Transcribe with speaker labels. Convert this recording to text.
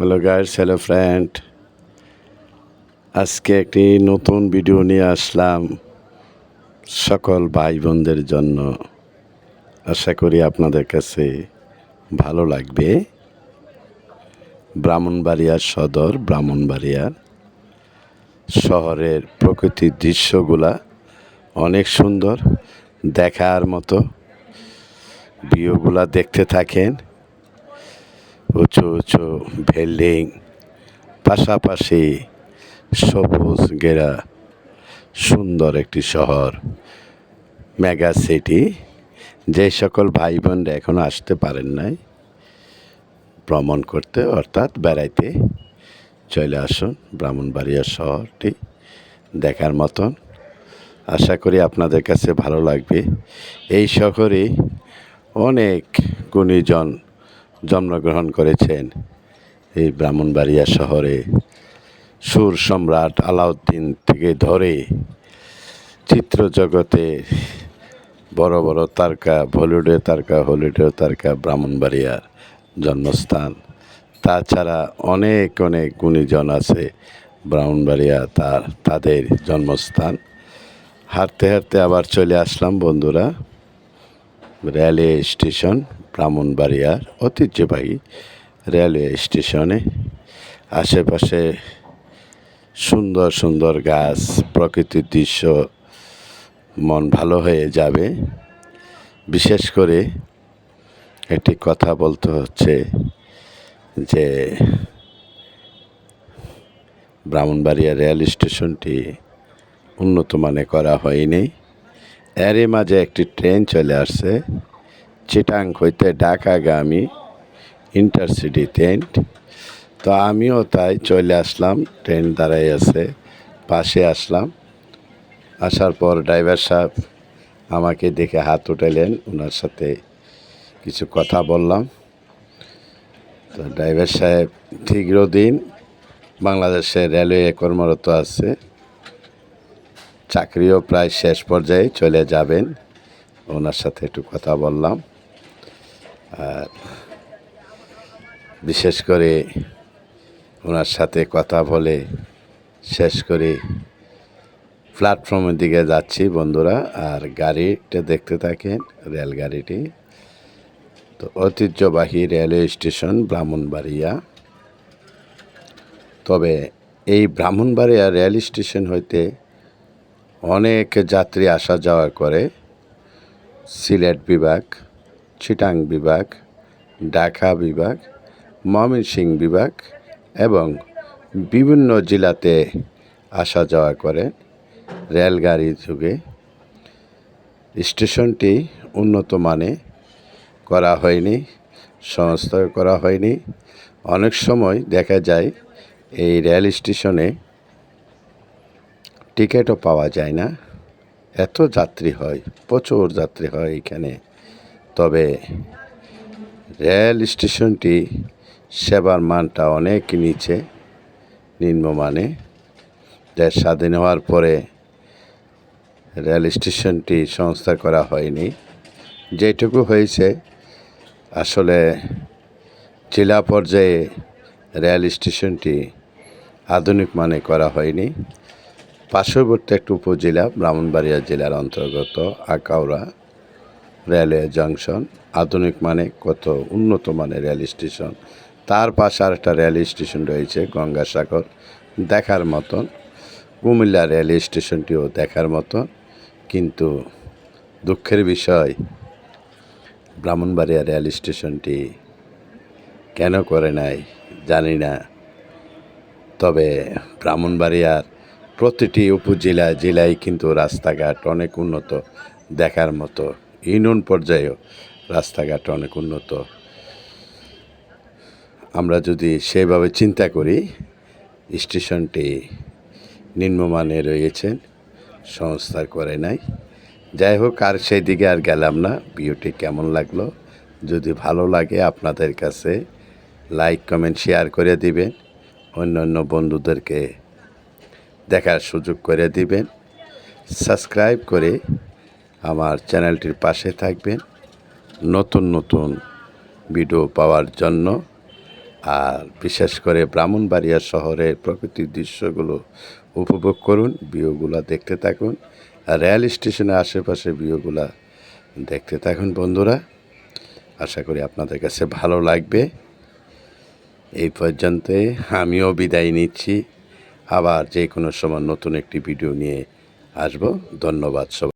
Speaker 1: Hello guys hello friend আজকে একটি নতুন ভিডিও নিয়ে আসলাম সকল ভাই বোনদের জন্য। আশা করি আপনাদের কাছে ভালো লাগবে। ব্রাহ্মণবাড়িয়ার সদর ব্রাহ্মণবাড়িয়ার শহরের প্রকৃতির দৃশ্যগুলা অনেক সুন্দর। দেখার মতো ভিউগুলা দেখতে থাকেন। উঁচু উঁচু বিল্ডিং পাশাপাশি সবুজ ঘেরা সুন্দর একটি শহর, মেগা সিটি। যে সকল ভাই বোনরা এখনও আসতে পারেন নাই, ভ্রমণ করতে, অর্থাৎ বেড়াইতে, চলে আসুন ব্রাহ্মণবাড়িয়া শহরটি দেখার মতন। আশা করি আপনাদের কাছে ভালো লাগবে। এই শহরে অনেক গুণীজন জন্মগ্রহণ করেছেন এই ব্রাহ্মণবাড়িয়া শহরে। সুর সম্রাট আলাউদ্দিন থেকে ধরে চিত্র জগতে বড় বড় তারকা বলিউডের তারকা হলিউডের তারকা ব্রাহ্মণবাড়িয়ার জন্মস্থান। তাছাড়া অনেক অনেক গুণীজন আছে ব্রাহ্মণবাড়িয়া তার, তাদের জন্মস্থান। হাঁটতে হাঁটতে আবার চলে আসলাম বন্ধুরা। Railway station. ব্রাহ্মণবাড়িয়ার ঐতিহ্যবাহী রেলওয়ে স্টেশনে আশেপাশে সুন্দর সুন্দর গাছ, প্রকৃতির দৃশ্য, মন ভালো হয়ে যাবে। বিশেষ করে একটি কথা বলতে হচ্ছে যে ব্রাহ্মণবাড়িয়া রেল স্টেশনটি উন্নত মানে করা হয়নি। এরই মাঝে একটি ট্রেন চলে আসছে। চিটাং হইতে ঢাকাগামী ইন্টারসিটি ট্রেন তো আমিও তাই চলে আসলাম ট্রেন দাঁড়াই আছে, পাশে আসলাম। আসার পর ড্রাইভার সাহেব আমাকে দেখে হাত উঠালেন ওনার সাথে কিছু কথা বললাম। তো ড্রাইভার সাহেব দিন বাংলাদেশে রেলওয়ে কর্মরত আছে, চাকরিও প্রায় শেষ পর্যায়ে চলে যাবেন। ওনার সাথে একটু কথা বললাম। বিশেষ করে ওনার সাথে কথা বলে শেষ করে প্ল্যাটফর্মের দিকে যাচ্ছি বন্ধুরা। আর গাড়িটা দেখতে থাকেন, রেলগাড়িটি। তো ঐতিহ্যবাহী রেলওয়ে স্টেশন ব্রাহ্মণবাড়িয়া। তবে এই ব্রাহ্মণবাড়িয়া রেল স্টেশন হইতে অনেক যাত্রী আসা যাওয়া করে। সিলেট বিভাগ চিটাং বিভাগ ঢাকা বিভাগ ময়মনসিংহ বিভাগ এবং বিভিন্ন জেলাতে আসা যাওয়া করে রেলগাড়ি যুগে। স্টেশনটি উন্নত মানে করা হয়নি সংস্কার করা হয়নি। অনেক সময় দেখা যায় এই রেল স্টেশনে টিকিটও পাওয়া যায় না। এত যাত্রী হয়, প্রচুর যাত্রী হয় এখানে। তবে রেল স্টেশনটি সেবার মানটা অনেক নিচে, নিম্নমানে। দেশ স্বাধীন হওয়ার পরে রেল স্টেশনটি সংস্কার করা হয়নি। যেটুকু হয়েছে, আসলে জেলা পর্যায়ে রেল স্টেশনটি আধুনিক মানে করা হয়নি। পার্শ্ববর্তী একটি উপজেলা, ব্রাহ্মণবাড়িয়া জেলার অন্তর্গত আকাউড়া রেলওয়ে জংশন, আধুনিক মানে কত উন্নত মানের রেল স্টেশন। তার পাশে আর একটা রেল স্টেশন রয়েছে, গঙ্গাসাগর, দেখার মতন। কুমিল্লা রেল স্টেশনটিও দেখার মতন। কিন্তু দুঃখের বিষয়, ব্রাহ্মণবাড়িয়া রেল স্টেশনটি কেন করে নাই জানি না। তবে ব্রাহ্মণবাড়িয়ার প্রতিটি উপজেলা, জেলায় কিন্তু রাস্তাঘাট অনেক উন্নত দেখার মতো। ইউনিয়ন পর্যায়েও রাস্তাঘাট অনেক উন্নত। আমরা যদি সেভাবে চিন্তা করি, স্টেশনটি নিম্নমানে রয়েছেন সংস্থার করে নাই। যাই হোক, আর সেই দিকে আর গেলাম না। ভিডিওটি কেমন লাগল? যদি ভালো লাগে, আপনাদের কাছে লাইক, কমেন্ট, শেয়ার করে দিবেন। অন্য অন্য বন্ধুদেরকে দেখার সুযোগ করে দিবেন। সাবস্ক্রাইব করে আমার চ্যানেলটির পাশে থাকবেন। নতুন নতুন ভিডিও পাওয়ার জন্য। আর বিশেষ করে ব্রাহ্মণবাড়িয়া শহরের প্রকৃতির দৃশ্যগুলো উপভোগ করুন, ভিউগুলো দেখতে থাকুন। আর রেল স্টেশনের আশেপাশে ভিউগুলা দেখতে থাকুন, বন্ধুরা। আশা করি আপনাদের কাছে ভালো লাগবে। এই পর্যন্ত আমিও বিদায় নিচ্ছি। আবার যে কোনো সময় নতুন একটি ভিডিও নিয়ে আসব। ধন্যবাদ সবাই।